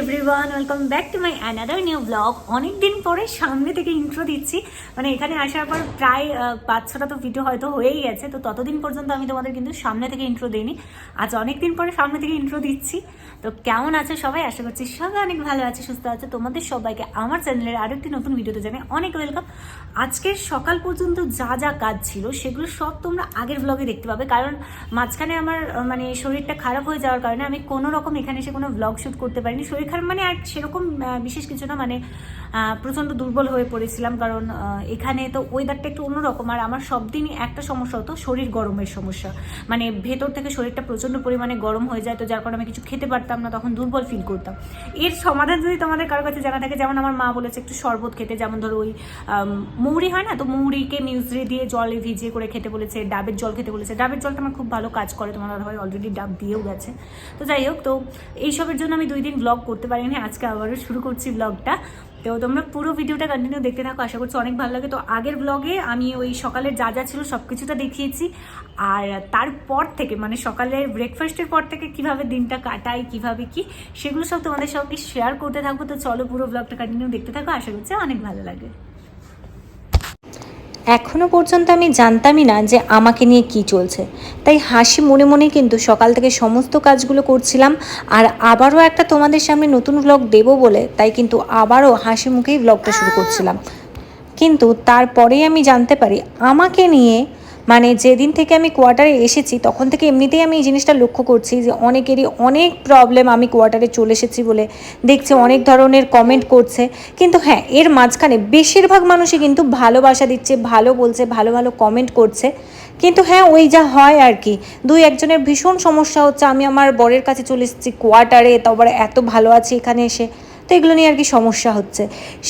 Everyone welcome back to my another new blog অনেক দিন পরে সামনে থেকে ইন্ট্রো দিচ্ছি। মানে এখানে আসার পর প্রায় পাঁচ ছটা তো ভিডিও হয়তো হয়েই গেছে। তো ততদিন পর্যন্ত আমি তোমাদের কিন্তু সামনে থেকে ইন্ট্রো দিইনি। আজ অনেক দিন পরে সামনে থেকে ইন্ট্রো দিচ্ছি। তো কেমন আছে সবাই? আশা করছি সবাই অনেক ভালো আছে, সুস্থ আছে। তোমাদের সবাইকে আমার চ্যানেলের আরও একটি নতুন ভিডিওতে জানাই অনেক ওয়েলকাম আজকের সকাল পর্যন্ত যা যা কাজ ছিল, সেগুলো সব তোমরা আগের ব্লগে দেখতে পাবে। কারণ মাঝখানে আমার মানে শরীরটা খারাপ হয়ে যাওয়ার কারণে আমি কোনো রকম এখানে এসে কোনো ব্লগ শ্যুট করতে পারিনি। শরীর খারাপ মানে আর সেরকম বিশেষ কিছু না মানে প্রচণ্ড দুর্বল হয়ে পড়েছিলাম কারণ এখানে তো ওয়েদারটা একটু অন্যরকম আর আমার সব দিনই একটা সমস্যা হতো শরীর গরমের সমস্যা। মানে ভেতর থেকে শরীরটা প্রচণ্ড পরিমাণে গরম হয়ে যায় তো যার কারণে আমি কিছু খেতে পারতাম না, তখন দুর্বল ফিল করতাম। এর সমাধান যদি তোমাদের কারোর কাছে জানা থাকে, যেমন আমার মা বলেছে একটু শরবত খেতে, যেমন ধরো ওই মৌরি হয় না, তো মৌরিকে মিউজরি দিয়ে জলে ভিজিয়ে করে খেতে বলেছে, ডাবের জল খেতে বলেছে। ডাবের জলটা আমার খুব ভালো কাজ করে, তোমার দাদাভাই অলরেডি ডাব দিয়েও গেছে। তো যাই হোক, তো এইসবের জন্য আমি দুই দিন ব্লগ করতে পারিনি, আজকে আবারও শুরু করছি ব্লগটা তো তোমরা পুরো ভিডিওটা কন্টিনিউ দেখতে থাকো, আশা করছি অনেক ভালো লাগে। তো আগের ব্লগে আমি ওই সকালের যা যা ছিল সব কিছুটা দেখিয়েছি। আর তারপর থেকে মানে সকালে ব্রেকফাস্টের পর থেকে কীভাবে দিনটা কাটাই, কীভাবে কি, সেগুলো সব তোমাদের সঙ্গে শেয়ার করতে থাকব। তো চলো পুরো ব্লগটা কন্টিনিউ দেখতে থাকো, আশা করছি অনেক ভালো লাগে। এখনও পর্যন্ত আমি জানতামই না যে আমাকে নিয়ে কি চলছে। তাই হাসি মনে মনে কিন্তু সকাল থেকে সমস্ত কাজগুলো করছিলাম আর আবারও একটা তোমাদের সামনে নতুন ব্লগ দেব বলে তাই কিন্তু আবারও হাসি মুখেই ব্লগটা শুরু করছিলাম। কিন্তু তারপরেই আমি জানতে পারি আমাকে নিয়ে মানে যেদিন থেকে আমি কোয়ার্টারে এসেছি, তখন থেকে এমনিতেই আমি এই জিনিসটা লক্ষ্য করছি যে অনেকেরই অনেক প্রবলেম আমি কোয়ার্টারে চলে এসেছি বলে দেখছি, অনেক ধরনের কমেন্ট করছে। কিন্তু হ্যাঁ এর মাঝখানে বেশিরভাগ মানুষই কিন্তু ভালোবাসা দিচ্ছে, ভালো বলছে, ভালো ভালো কমেন্ট করছে। কিন্তু হ্যাঁ ওই যা হয় আর কি। দুই একজনের ভীষণ সমস্যা হচ্ছে, আমি আমার বরের কাছে চলে এসেছি কোয়ার্টারে তারপরে এত ভালো আছি এখানে এসে। তো এগুলো নিয়ে আর কি সমস্যা হচ্ছে।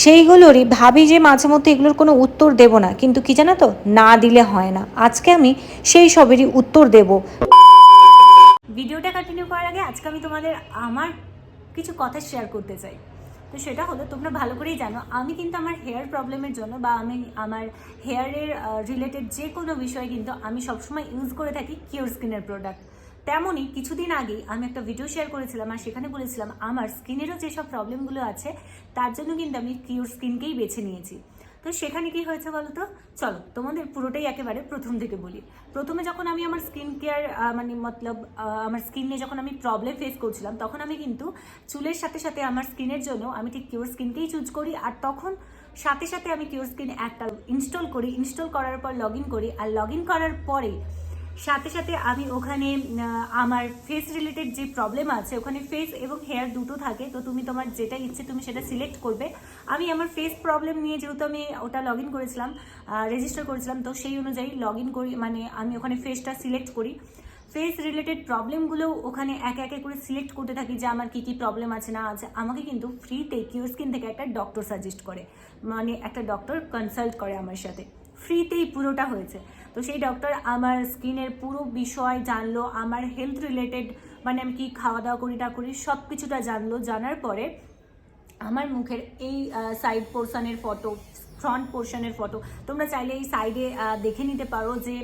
সেইগুলোরই ভাবি যে মাঝে মধ্যে এগুলোর কোনো উত্তর দেব না। কিন্তু কি জানো তো? না দিলে হয় না। আজকে আমি সেই সবেরই উত্তর দেব। ভিডিওটা কন্টিনিউ করার আগে আজকে আমি তোমাদের আমার কিছু কথা শেয়ার করতে চাই। তো সেটা হলো, তোমরা ভালো করেই জানো, আমি কিন্তু আমার হেয়ার প্রবলেমের জন্য বা আমি আমার হেয়ারের রিলেটেড যে কোনো বিষয়ে কিন্তু আমি সবসময় ইউজ করে থাকি কিওর স্কিনের প্রোডাক্ট তেমনই কিছুদিন আগেই আমি একটা ভিডিও শেয়ার করেছিলাম আর সেখানে বলেছিলাম, আমার স্কিনেরও যেসব প্রবলেমগুলো আছে, তার জন্য কিন্তু আমি কিওর স্কিনকেই বেছে নিয়েছি। তো সেখানে কি হয়েছে বলো তো চলো, তোমাদের পুরোটাই একেবারে প্রথম থেকে বলি। প্রথমে যখন আমি আমার স্কিন কেয়ার মানে মতলব আমার স্কিন যখন আমি প্রবলেম ফেস করছিলাম, তখন আমি কিন্তু চুলের সাথে সাথে আমার স্কিনের জন্য আমি ঠিক কিওর স্কিনকেই চুজ করি আর তখন সাথে সাথে আমি কিওর স্কিন অ্যাপটা ইনস্টল করি। ইনস্টল করার পর লগ করি আর লগ করার পরে সাথে সাথে আমি ওখানে আমার ফেস রিলেটেড যে প্রবলেম আছে, ওখানে ফেস এবং হেয়ার দুটো থাকে, তো তুমি তোমার যেটা ইচ্ছে তুমি সেটা সিলেক্ট করবে। আমি আমার ফেস প্রবলেম নিয়ে যেহেতু আমি ওটা লগ ইন করেছিলাম রেজিস্টার করেছিলাম, তো সেই অনুযায়ী লগ ইন করি মানে আমি ওখানে ফেসটা সিলেক্ট করি। ফেস রিলেটেড প্রবলেমগুলো ওখানে একে একে করে সিলেক্ট করতে থাকি যে আমার কী কী প্রবলেম আছে না আছে। আমাকে কিন্তু ফ্রিতে কিউর স্কিন থেকে একটা ডক্টর সাজেস্ট করে মানে একটা ডক্টর কনসাল্ট করে আমার সাথে। ফ্রিতেই পুরোটা হয়েছে। তো সেই ডক্টর আমার স্কিনের পুরো বিষয় জানলো, আমার হেলথ রিলেটেড মানে আমি কি খাওয়া দাওয়া করি না করি সব কিছুটা জানলো। জানার পরে আমার মুখের এই সাইড পোর্শনের ফটো ফ্রন্ট পোর্শনের ফটো তোমরা চাইলে এই সাইডে দেখে নিতে পারো যে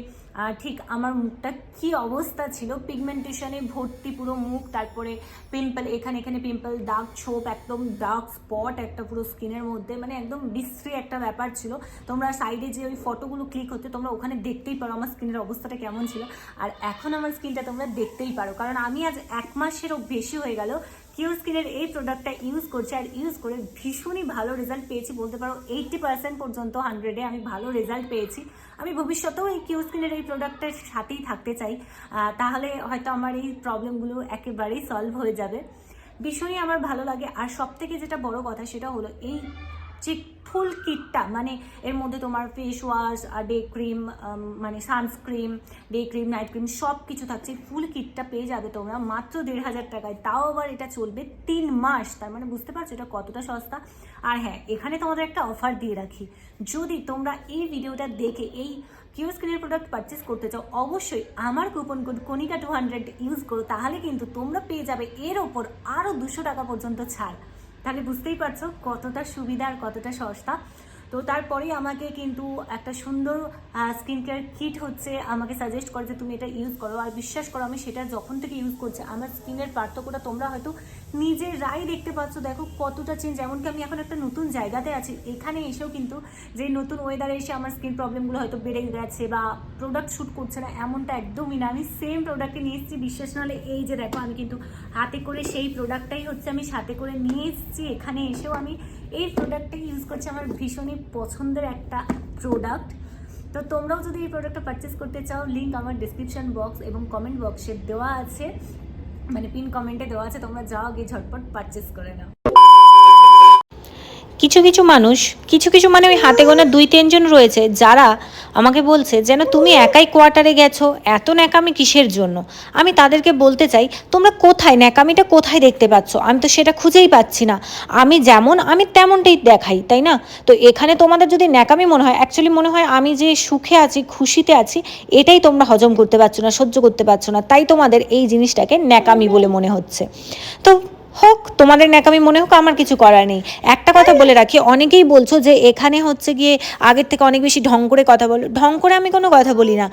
ঠিক আমার মুখটা কি অবস্থা ছিল? পিগমেন্টেশনে ভর্তি পুরো মুখ, তারপরে পিম্পল এখানে এখানে পিম্পল দাগ ছোপ, একদম দাগ স্পট একটা পুরো স্কিনের মধ্যে মানে একদম বিশ্রী একটা ব্যাপার ছিল। তোমরা সাইডে যে ওই ফটোগুলো ক্লিক হতে তোমরা ওখানে দেখতেই পারো আমার স্কিনের অবস্থাটা কেমন ছিল। আর এখন আমার স্কিনটা তোমরা দেখতেই পারো। কারণ আমি আজ এক মাসেরও বেশি হয়ে গেল কিউর স্কিনের এই প্রোডাক্টটা ইউজ করছি আর ইউজ করে ভীষণই ভালো রেজাল্ট পেয়েছি। বলতে পারো এইটটি পার্সেন্ট পর্যন্ত হান্ড্রেডে আমি ভালো রেজাল্ট পেয়েছি। আমি ভবিষ্যতেও এই কিউর স্কিনের এই প্রোডাক্টের সাথেই থাকতে চাই। তাহলে হয়তো আমার এই প্রবলেমগুলো একেবারেই সলভ হয়ে যাবে। ভীষণই আমার ভালো লাগে। আর সব থেকে যেটা বড় কথা সেটা হলো, এই যে ফুল কিটটা মানে এর মধ্যে তোমার ফেস ওয়াশ আর ডে ক্রিম মানে sunscreen day cream night cream সব কিছু থাকছে ফুল কিটটা পেয়ে যাবে তোমরা মাত্র দেড় হাজার টাকায়। তাও আবার এটা চলবে তিন মাস। তার মানে বুঝতে পারছ এটা কতটা সস্তা? আর হ্যাঁ এখানে তোমাদের একটা অফার দিয়ে রাখি। যদি তোমরা এই ভিডিওটা দেখে এই কিউ স্কিনের প্রোডাক্ট পারচেস করতে চাও, অবশ্যই আমার coupon code Konika two hundred use করো। তাহলে কিন্তু তোমরা পেয়ে যাবে এর ওপর আরও দুশো টাকা পর্যন্ত ছাড়। তাহলে বুঝতেই পারছ কতটা সুবিধা আর কতটা সস্তা। তো তারপরেই আমাকে কিন্তু একটা সুন্দর স্কিন কেয়ার কিট হচ্ছে, আমাকে সাজেস্ট করে যে তুমি এটা ইউজ করো। আর বিশ্বাস করো, আমি সেটা যখন থেকে ইউজ করছি, আমার স্কিনের পার্থক্যটা তোমরা হয়তো নিজেরাই দেখতে পাচ্ছ। দেখো কতটা চেঞ্জ এমনকি আমি এখন একটা নতুন জায়গাতে আছি। এখানে এসেও কিন্তু যে নতুন ওয়েদারে এসে আমার স্কিন প্রবলেমগুলো হয়তো বেড়ে গেছে বা প্রোডাক্ট শ্যুট করছে না, এমনটা একদমই না। আমি সেম প্রোডাক্টে নিয়ে এসেছি, বিশ্বাস নাহলে এই যে দেখো, আমি কিন্তু হাতে করে সেই প্রোডাক্টটাই হচ্ছে আমি সাথে করে নিয়ে এসেছি। এখানে এসেও আমি এই প্রোডাক্টটা ইউজ করছে আমার ভীষণই পছন্দের একটা প্রোডাক্ট তো তোমরাও যদি এই প্রোডাক্টটা পারচেস করতে চাও লিঙ্ক আমার ডিসক্রিপশান বক্স এবং কমেন্ট বক্সে দেওয়া আছে। মানে পিন কমেন্টে দেওয়া আছে, তোমরা যাও গিয়ে ঝটপট পারচেস করে নাও। কিছু কিছু মানুষ, কিছু কিছু মানে ওই হাতে গোনা দুই তিনজন রয়েছে, যারা আমাকে বলছে যেন তুমি একাই কোয়ার্টারে গেছো, এত ন্যাকামি কিসের জন্য? আমি তাদেরকে বলতে চাই, তোমরা কোথায়? ন্যাকামিটা কোথায় দেখতে পাচ্ছ? আমি তো সেটা খুঁজেই পাচ্ছি না। আমি যেমন, আমি তেমনটাই দেখাই, তাই না? তো এখানে তোমাদের যদি ন্যাকামি মনে হয় অ্যাকচুয়ালি মনে হয় আমি যে সুখে আছি, খুশিতে আছি, এটাই তোমরা হজম করতে পারছ না, সহ্য করতে পারছ না। তাই তোমাদের এই জিনিসটাকে ন্যাকামি বলে মনে হচ্ছে। তো হোক তোমাদের ন্যাকামি মনে হোক আমার কিছু করার নেই। একটা কথা বলে রাখি অনেকেই বলছো যে এখানে হচ্ছে গিয়ে আগের থেকে অনেক বেশি ঢং করে কথা বলো। ঢং করে আমি কোনো কথা বলি না।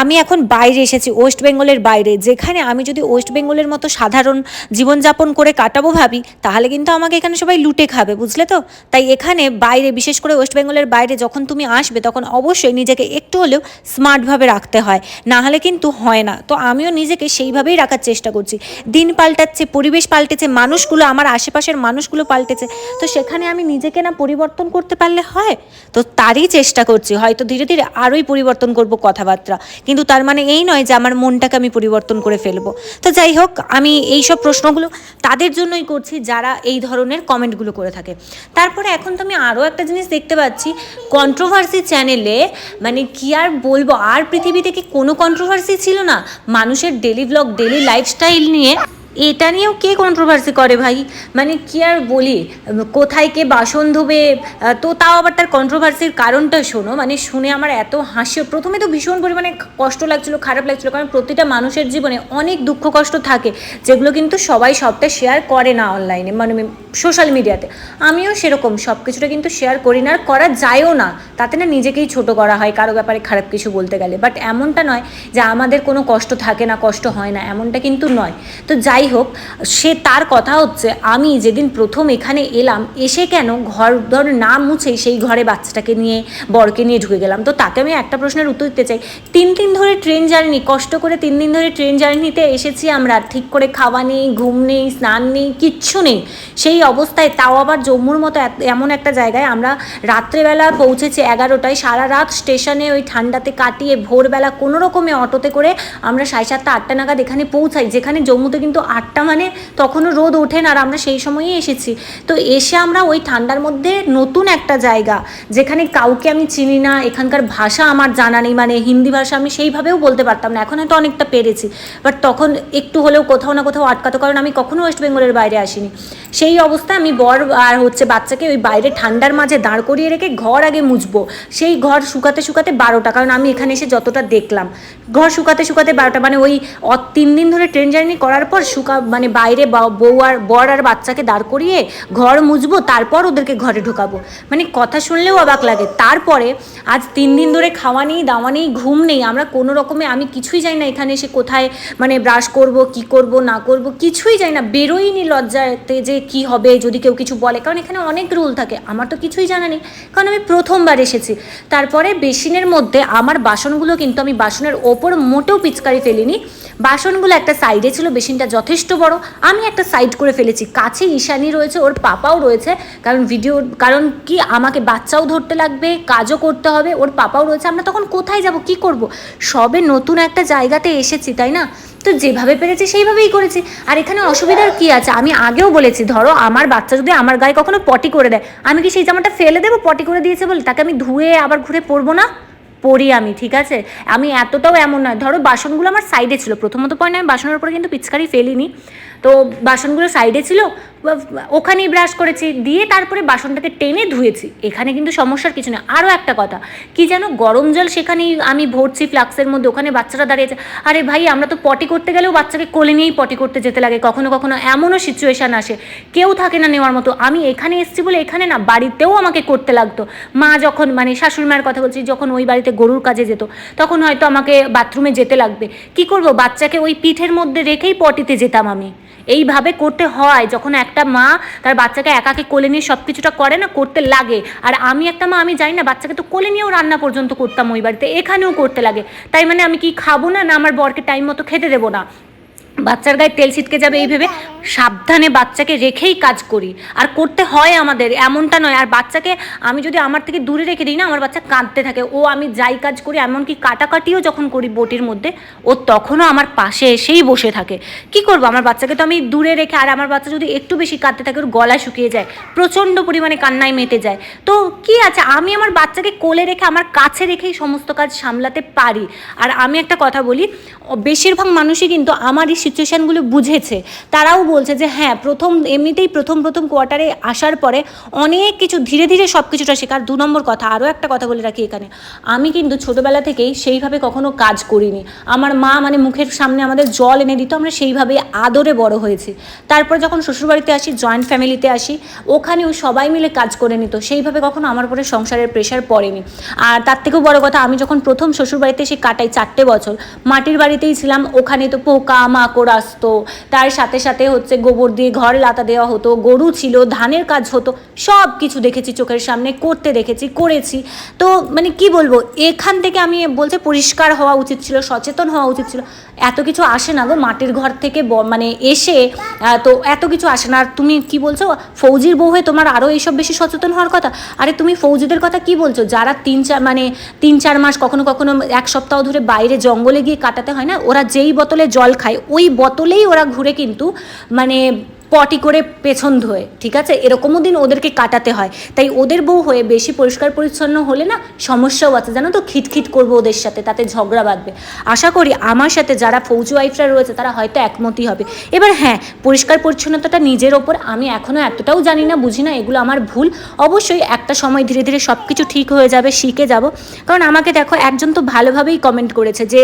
আমি এখন বাইরে এসেছি ওয়েস্ট বেঙ্গলের বাইরে। যেখানে আমি যদি ওয়েস্ট বেঙ্গলের মতো সাধারণ জীবনযাপন করে কাটাবো ভাবি তাহলে কিন্তু আমাকে এখানে সবাই লুটে খাবে বুঝলে তো? তাই এখানে বাইরে বিশেষ করে ওয়েস্ট বেঙ্গলের বাইরে যখন তুমি আসবে তখন অবশ্যই নিজেকে একটু হলেও স্মার্টভাবে রাখতে হয়। না হলে কিন্তু হয় না। তো আমিও নিজেকে সেইভাবেই রাখার চেষ্টা করছি। দিন পাল্টাচ্ছে পরিবেশ পাল্টেছে মানুষগুলো, আমার আশেপাশের মানুষগুলো পাল্টেছে। তো সেখানে আমি নিজেকে না পরিবর্তন করতে পারলে হয়? তো তারই চেষ্টা করছি। হয়তো ধীরে ধীরে আরোই পরিবর্তন করব কথাবার্তা। কিন্তু তার মানে এই নয় যে আমার মনটাকে আমি পরিবর্তন করে ফেলব। তো যাই হোক, আমি এই সব প্রশ্নগুলো তাদের জন্যই করছি যারা এই ধরনের কমেন্টগুলো করে থাকে। তারপরে এখন তো আমি আরও একটা জিনিস দেখতে পাচ্ছি। কন্ট্রোভার্সি চ্যানেলে মানে কি আর বলব? আর পৃথিবীতে কি কোনো কন্ট্রোভার্সি ছিল না? মানুষের ডেলি ব্লগ ডেলি লাইফস্টাইল নিয়ে এটা নিয়েও কে কন্ট্রোভার্সি করে ভাই? মানে কি আর বলি? কোথায় কে বাসন ধোবে? তো তাও আবার তার কন্ট্রোভার্সির কারণটা শোনো। মানে শুনে আমার এত হাসি। প্রথমে তো ভীষণ পরিমাণে কষ্ট লাগছিল, খারাপ লাগছিল। কারণ প্রতিটা মানুষের জীবনে অনেক দুঃখ কষ্ট থাকে, যেগুলো কিন্তু সবাই সবটা শেয়ার করে না অনলাইনে মানে সোশ্যাল মিডিয়াতে আমিও সেরকম। সব কিছুটা কিন্তু শেয়ার করি না, আর করা যায়ও না। তাতে না নিজেকেই ছোট করা হয়, কারও ব্যাপারে খারাপ কিছু বলতে গেলে। বাট এমনটা নয় যে আমাদের কোনো কষ্ট থাকে না, কষ্ট হয় না। এমনটা কিন্তু নয়। তো যাই হোক, সে তার কথা হচ্ছে, আমি যেদিন প্রথম এখানে এলাম, এসে কেন ঘর ধর না মুছেই সেই ঘরে বাচ্চাটাকে নিয়ে, বরকে নিয়ে ঢুকে গেলাম? তো তাকে আমি একটা প্রশ্নের উত্তর দিতে চাই। তিন দিন ধরে ট্রেন জার্নি, কষ্ট করে তিন দিন ধরে ট্রেন জার্নিতে এসেছি আমরা। ঠিক করে খাওয়া নেই, ঘুম নেই, স্নান নেই, কিচ্ছু নেই। সেই অবস্থায় তাও আবার জম্মুর মতো এমন একটা জায়গায় আমরা রাত্রেবেলা পৌঁছেছি এগারোটায়। সারা রাত স্টেশনে ওই ঠান্ডাতে কাটিয়ে ভোরবেলা কোনো রকমে অটোতে করে আমরা সাড়ে সাতটা, আটটা নাগাদ এখানে পৌঁছাই, যেখানে জম্মুতে কিন্তু আটটা মানে তখনও রোদ ওঠে না আর আমরা সেই সময়ই এসেছি। তো এসে আমরা ওই ঠান্ডার মধ্যে নতুন একটা জায়গা, যেখানে কাউকে আমি চিনি না, এখানকার ভাষা আমার জানা নেই মানে হিন্দি ভাষা আমি সেইভাবেও বলতে পারতাম না, এখন হয়তো অনেকটা পেরেছি। বাট তখন একটু হলেও কোথাও না কোথাও আটকাতো, কারণ আমি কখনো ওয়েস্ট বেঙ্গলের বাইরে আসিনি। সেই অবস্থায় আমি বর আর হচ্ছে বাচ্চাকে ওই বাইরে ঠান্ডার মাঝে দাঁড় করিয়ে রেখে ঘর আগে মুছবো। সেই ঘর শুকাতে শুকাতে বারোটা, কারণ আমি এখানে এসে যতটা দেখলাম। ঘর শুকাতে শুকাতে বারোটা মানে ওই তিন দিন ধরে ট্রেন জার্নি করার পর শুকা মানে বাইরে বউ আর, বর আর বাচ্চাকে দাঁড় করিয়ে ঘর মুছবো, তারপর ওদেরকে ঘরে ঢোকাবো। মানে কথা শুনলেও অবাক লাগে। তারপরে আজ তিন দিন ধরে খাওয়া নেই, দাওয়া নেই, ঘুম নেই। আমরা কোনো রকমে, আমি কিছুই জানি না এখানে এসে কোথায় মানে ব্রাশ করব, কি করব, না করব, কিছুই জানি না। বেরোইনি লজ্জাতে যে কি হবে, যদি কেউ কিছু বলে। কারণ এখানে অনেক রুল থাকে, আমার তো কিছুই জানা নেই। কারণ আমি প্রথমবার এসেছি। তারপরে বেসিনের মধ্যে আমার বাসনগুলো কিন্তু আমি বাসনের ওপর মোটেও পিচকারি ফেলিনি। বাসনগুলো একটা সাইডে ছিল, বেসিনটা যথেষ্ট বড়। আমি একটা সাইড করে ফেলেছি। কাছে ঈশানি রয়েছে, ওর পাপাও রয়েছে। কারণ ভিডিও কারণ কি, আমাকে বাচ্চাও ধরতে লাগবে, কাজও করতে হবে, ওর পাপাও রয়েছে। আমরা তখন কোথায় যাব, কি করব? সবে নতুন একটা জায়গাতে এসেছি, তাই না? তো যেভাবে পেরেছি, সেইভাবেই করেছি। আর এখানে অসুবিধার কি আছে? আমি আগেও বলেছি, ধরো আমার বাচ্চা যদি আমার গায়ে কখনো পটি করে দেয়, আমি কি সেই জামাটা ফেলে দেবো? পটি করে দিয়েছে বলে, তাকে আমি ধুয়ে আবার ঘুরে পরবো না? পড়ি আমি, ঠিক আছে? আমি এতটাও এমন নয়। ধরো বাসনগুলো আমার সাইডে ছিল। প্রথমত পয়েন্ট আমি বাসনের উপরে কিন্তু পিচকারি ফেলিনি। তো বাসনগুলো সাইডে ছিল ওখানেই ব্রাশ করেছি, দিয়ে তারপরে বাসনটাকে টেনে ধুয়েছি। এখানে কিন্তু সমস্যার কিছু নেই। আরও একটা কথা, কি যেন গরম জল সেখানেই আমি ভরছি ফ্লাক্সের মধ্যে, ওখানে বাচ্চারা দাঁড়িয়েছে। আরে ভাই, আমরা তো পটি করতে গেলেও বাচ্চাকে কোলে নিয়েই পটি করতে যেতে লাগে। কখনো কখনো এমনও সিচুয়েশান আসে, কেউ থাকে না নেওয়ার মতো। আমি এখানে এসেছি বলে এখানে না, বাড়িতেও আমাকে করতে লাগতো। মা যখন মানে শাশুড়ি মায়ের কথা বলছি, যখন ওই বাড়িতে গরুর কাজে যেত, তখন হয়তো আমাকে বাথরুমে যেতে লাগবে। কি করব? বাচ্চাকে ওই পিঠের মধ্যে রেখেই পটিতে যেতাম আমি। এইভাবে করতে হয়, যখন একটা মা, তার বাচ্চাকে একাকে কোলে নিয়ে সব কিছুটা করে না, করতে লাগে। আর আমি একটা মা, আমি জানি না, বাচ্চাকে তো কোলে নিয়েও রান্না পর্যন্ত করতাম ওই বাড়িতে, এখানেও করতে লাগে। তাই মানে আমি কি খাব না না আমার বরকে টাইম মতো খেতে দেবো না। বাচ্চার গায়ে তেল ছিটকে যাবে এই ভেবে সাবধানে বাচ্চাকে রেখেই কাজ করি। আর করতে হয় আমাদের, এমনটা নয়। আর বাচ্চাকে আমি যদি আমার থেকে দূরে রেখে দিই না, আমার বাচ্চা কাঁদতে থাকে। ও আমি যাই কাজ করি, এমনকি কাটাকাটিও যখন করি বটির মধ্যে, ও তখনও আমার পাশে এসেই বসে থাকে। কি করব? আমার বাচ্চাকে তো আমি দূরে রেখে, আর আমার বাচ্চা যদি একটু বেশি কাঁদতে থাকে, ওর গলা শুকিয়ে যায়, প্রচণ্ড পরিমাণে কান্নায় মেতে যায়। তো কি আছে? আমি আমার বাচ্চাকে কোলে রেখে, আমার কাছে রেখেই সমস্ত কাজ সামলাতে পারি। আর আমি একটা কথা বলি, বেশিরভাগ মানুষই কিন্তু আমার সিচুয়েশানগুলো বুঝেছে, তারাও বলছে যে হ্যাঁ প্রথম এমনিতেই প্রথম প্রথম কোয়ার্টারে আসার পরে অনেক কিছু ধীরে ধীরে সব কিছুটা শেখার দু নম্বর কথা, আরও একটা কথা বলে রাখি এখানে। আমি কিন্তু ছোটোবেলা থেকেই সেইভাবে কখনো কাজ করিনি। আমার মা মানে মুখের সামনে আমাদের জল এনে দিত, আমরা সেইভাবে আদরে বড় হয়েছি। তারপর যখন শ্বশুরবাড়িতে আসি জয়েন্ট ফ্যামিলিতে আসি, ওখানেও সবাই মিলে কাজ করে নিত। সেইভাবে কখনো আমার উপরে সংসারের প্রেশার পড়েনি। আর তার থেকেও বড় কথা, আমি যখন প্রথম শ্বশুরবাড়িতে এসে কাটাই চারটে বছর, মাটির বাড়িতেই ছিলাম, ওখানে তো পোকা, মাকড় আসতো, তার সাথে সাথে হচ্ছে গোবর দিয়ে ঘর লাতা দেওয়া হতো, গরু ছিল, ধানের কাজ হতো, সব কিছু দেখেছি চোখের সামনে, করতে দেখেছি, করেছি। তো মানে কি বলব, এখান থেকে আমি বলছে পরিষ্কার হওয়া উচিত ছিল, সচেতন হওয়া উচিত ছিল। এত কিছু আসে না গো মাটির ঘর থেকে মানে এসে তো এত কিছু আসে না। আর তুমি কি বলছো, ফৌজির বউ হয়ে তোমার আরও এইসব বেশি সচেতন হওয়ার কথা? আরে তুমি ফৌজিদের কথা কি বলছো? যারা তিন চার মানে তিন, চার মাস কখনো কখনো এক সপ্তাহ ধরে বাইরে জঙ্গলে গিয়ে কাটাতে হয় না, ওরা যেই বোতলে জল খায়, ওই বোতলেই ওরা ঘুরে কিন্তু মানে পটি করে পেছন ধোয়ে, ঠিক আছে? এরকমও দিন ওদেরকে কাটাতে হয়। তাই ওদের বউ হয়ে বেশি পরিষ্কার পরিচ্ছন্ন হলে না সমস্যাও আছে। জানো তো? খিটখিট করব ওদের সাথে, তাতে ঝগড়া বাঁধবে। আশা করি আমার সাথে যারা ফৌজি ওয়াইফরা রয়েছে, তারা হয়তো একমতই হবে। এবার হ্যাঁ পরিষ্কার পরিচ্ছন্নতাটা নিজের ওপর, আমি এখনও এতটাও জানি না, বুঝি না, এগুলো আমার ভুল। অবশ্যই একটা সময় ধীরে ধীরে সব কিছু ঠিক হয়ে যাবে, শিখে যাব। কারণ আমাকে দেখো, একজন তো ভালোভাবেই কমেন্ট করেছে যে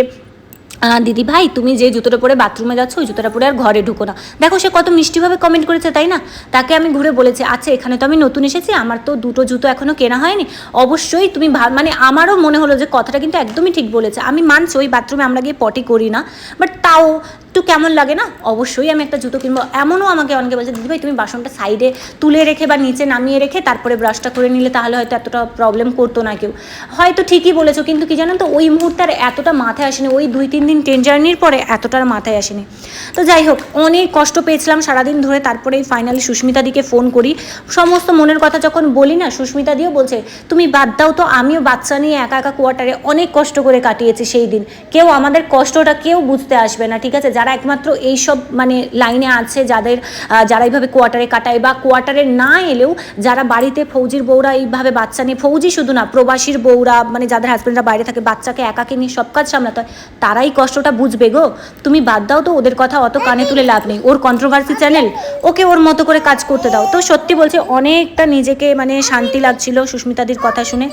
দিদি ভাই, তুমি যে জুতোটা পরে বাথরুমে যাচ্ছ, ওই জুতোটা পরে আর ঘরে ঢুকো না। দেখো, সে কত মিষ্টিভাবে কমেন্ট করেছে, তাই না? তাকে আমি ঘুরে বলেছি আচ্ছা এখানে তো আমি নতুন এসেছি, আমার তো দুটো জুতো এখনও কেনা হয়নি। অবশ্যই তুমি মানে আমারও মনে হলো যে কথাটা কিন্তু একদমই ঠিক বলেছে। আমি মানছি, ওই বাথরুমে আমরা গিয়ে পটি করি না বাট তাও একটু কেমন লাগে না? অবশ্যই আমি একটা জুতো কিনবো। এমনও আমাকে অনেকে বলছে, দিদি ভাই, তুমি বাসনটা সাইডে তুলে রেখে বা নিচে নামিয়ে রেখে তারপরে ব্রাশটা করে নিলে তাহলে হয়তো এতটা প্রবলেম করতো না কেউ। হয়তো ঠিকই বলেছ, কিন্তু কি জানো তো, ওই মুহূর্তে আর এতটা মাথায় আসেনি। ওই দুই, তিন দিন ট্রেন জার্নির পরে এতটার মাথায় আসেনি। তো যাই হোক, অনেক কষ্ট পেয়েছিলাম সারাদিন ধরে। তারপরেই ফাইনালি সুস্মিতা দিকে ফোন করি। সমস্ত মনের কথা যখন বলি না, সুস্মিতা দিও বলছে, তুমি বাদ দাও তো, আমিও বাচ্চা নিয়ে একা একা কোয়ার্টারে অনেক কষ্ট করে কাটিয়েছি সেই দিন। কেউ আমাদের কষ্টটা কেউ বুঝতে আসবে না, ঠিক আছে? যারা একমাত্র এইসব মানে লাইনে আছে, যাদের যারা এইভাবে কোয়ার্টারে কাটায় বা কোয়ার্টারে না এলেও যারা বাড়িতে ফৌজির বউরা এইভাবে বাচ্চা নিয়ে, ফৌজি শুধু না, প্রবাসীর বউরা মানে যাদের হাজব্যান্ডরা বাইরে থাকে, বাচ্চাকে একাকে নিয়ে সব কাজ সামলাতে হয়, তারাই কষ্টটা বুঝবে গো। তুমি বাদ দাও তো, ওদের কথা অত কানে তুলে লাভ নেই। ওর কন্ট্রোভার্সি চ্যানেল ওকে ওর মতো করে কাজ করতে দাও। তো সত্যি বলছে, অনেকটা নিজেকে মানে শান্তি লাগছিল সুস্মিতাদির কথা শুনে।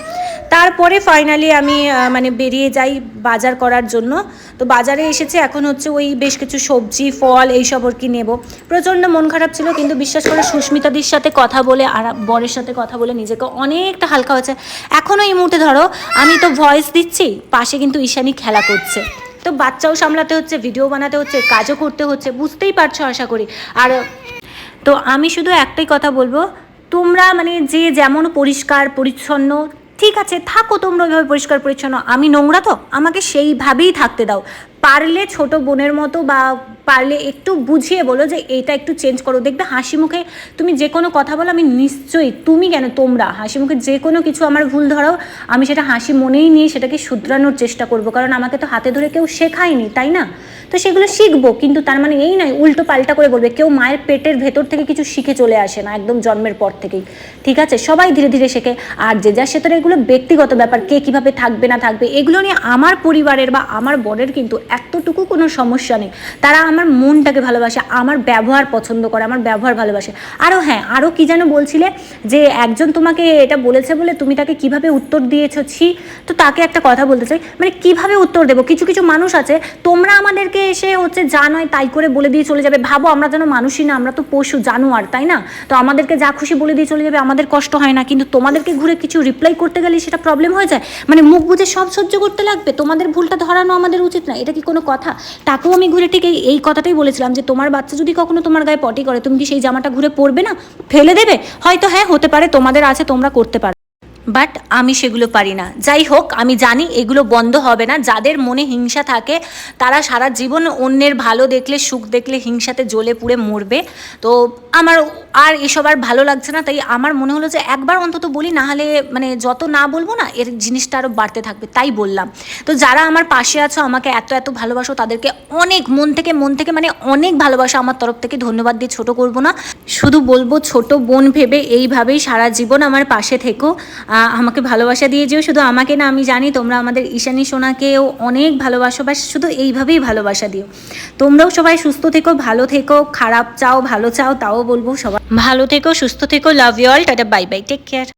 তারপরে ফাইনালি আমি মানে বেরিয়ে যাই বাজার করার জন্য। তো বাজারে এসেছে, এখন হচ্ছে ওই বেশ কিছু সবজি, ফল এইসব আর কি নেব। প্রচণ্ড মন খারাপ ছিল, কিন্তু বিশ্বাস করে সুস্মিতাদির সাথে কথা বলে আর বরের সাথে কথা বলে নিজেকে অনেকটা হালকা হয়েছে। এখনও এই মুহূর্তে ধরো, আমি তো ভয়েস দিচ্ছি, পাশে কিন্তু ঈশানি খেলা করছে। তো বাচ্চাও সামলাতে হচ্ছে ভিডিও বানাতে হচ্ছে, কাজও করতে হচ্ছে, বুঝতেই পারছ আশা করি। আর তো আমি শুধু একটাই কথা বলব, তোমরা মানে যে যেমন পরিষ্কার, পরিচ্ছন্ন, ঠিক আছে, থাকো তোমরা ওইভাবে পরিষ্কার, পরিচ্ছন্ন। আমি নোংরা তো, আমাকে সেইভাবেই থাকতে দাও। পারলে ছোট বোনের মতো বা পারলে একটু বুঝিয়ে বলো যে এটা একটু চেঞ্জ করো। দেখবে হাসি মুখে তুমি যে কোনো কথা বলো, আমি নিশ্চয়ই তুমি কেন, তোমরা। হাসি মুখে যে কোনো কিছু আমার ভুল ধরাও আমি সেটা হাসি মনেই নিয়ে সেটাকে শুধরানোর চেষ্টা করব। কারণ আমাকে তো হাতে ধরে কেউ শেখায়নি, তাই না? তো সেগুলো শিখব, কিন্তু তার মানে এই নয়, উল্টো পাল্টা করে বলবে, কেউ মায়ের পেটের ভেতর থেকে কিছু শিখে চলে আসে না, একদম জন্মের পর থেকেই। ঠিক আছে? সবাই ধীরে ধীরে শেখে। আর যে যার সাথে এগুলো ব্যক্তিগত ব্যাপার, কে কীভাবে থাকবে না থাকবে, এগুলো নিয়ে আমার পরিবারের বা আমার বরের কিন্তু এতটুকু কোনো সমস্যা নেই। তারা আমার মনটাকে ভালোবাসে, আমার ব্যবহার পছন্দ করে, আমার ব্যবহার ভালোবাসে। আরও হ্যাঁ আরও কি যেন বলছিলে যে একজন তোমাকে এটা বলেছে বলে তুমি তাকে কীভাবে উত্তর দিয়েছ? ছি, তো তাকে একটা কথা বলতে চাই। মানে কীভাবে উত্তর দেবো? কিছু কিছু মানুষ আছে, তোমরা আমাদেরকে এসে হচ্ছে যা নয় তাই করে বলে দিয়ে চলে যাবে। ভাবো আমরা যেন মানুষই না, আমরা তো পশু জানোয়ার, তাই না? তো আমাদেরকে যা খুশি বলে দিয়ে চলে যাবে, আমাদের কষ্ট হয় না। কিন্তু তোমাদেরকে ঘুরে কিছু রিপ্লাই করতে গেলে সেটা প্রবলেম হয়ে যায়? মানে মুখ বুঝে সব সহ্য করতে লাগবে? তোমাদের ভুলটা ধরানো আমাদের উচিত না। এটা কি কোনো কথা? তাকেও আমি ঘুরে ঠিক এই কথাটাই বলেছিলাম যে তোমার বাচ্চা যদি কখনো তোমার গায়ে পটি করে, তুমি কি সেই জামাটা ঘুরে পরবে না? ফেলে দেবে? হয়তো হ্যাঁ হতে পারে, তোমাদের আছে, তোমরা করতে পারো। বাট আমি সেগুলো পারি না। যাই হোক, আমি জানি এগুলো বন্ধ হবে না। যাদের মনে হিংসা থাকে, তারা সারা জীবন অন্যের ভালো দেখলে, সুখ দেখলে হিংসাতে জ্বলে পুড়ে মরবে। তো আমার আর এসব আর ভালো লাগছে না। তাই আমার মনে হলো যে একবার অন্তত বলি, না হলে মানে যত না বলব না, এর জিনিসটা আরও বাড়তে থাকবে। তাই বললাম। তো যারা আমার পাশে আছো, আমাকে এত এত ভালোবাসো, তাদেরকে অনেক মন থেকে মন থেকে মানে অনেক ভালোবাসা আমার তরফ থেকে ধন্যবাদ দিয়ে ছোট করব না। শুধু বলব, ছোট বোন ভেবে এইভাবেই সারা জীবন আমার পাশে থেকো। আমাকে ভালোবাসা দিয়ে যেও, শুধু আমাকে না, আমি জানি তোমরা আমাদের ঈশানী সোনাকেও অনেক ভালোবাসো বা শুধু এইভাবেই ভালোবাসা দিও। তোমরাও সবাই সুস্থ থেকো, ভালো থেকো, খারাপ চাও, ভালো চাও, তাও বলব সবাই ভালো থেকো, সুস্থ থেকো love you all tata bye bye take care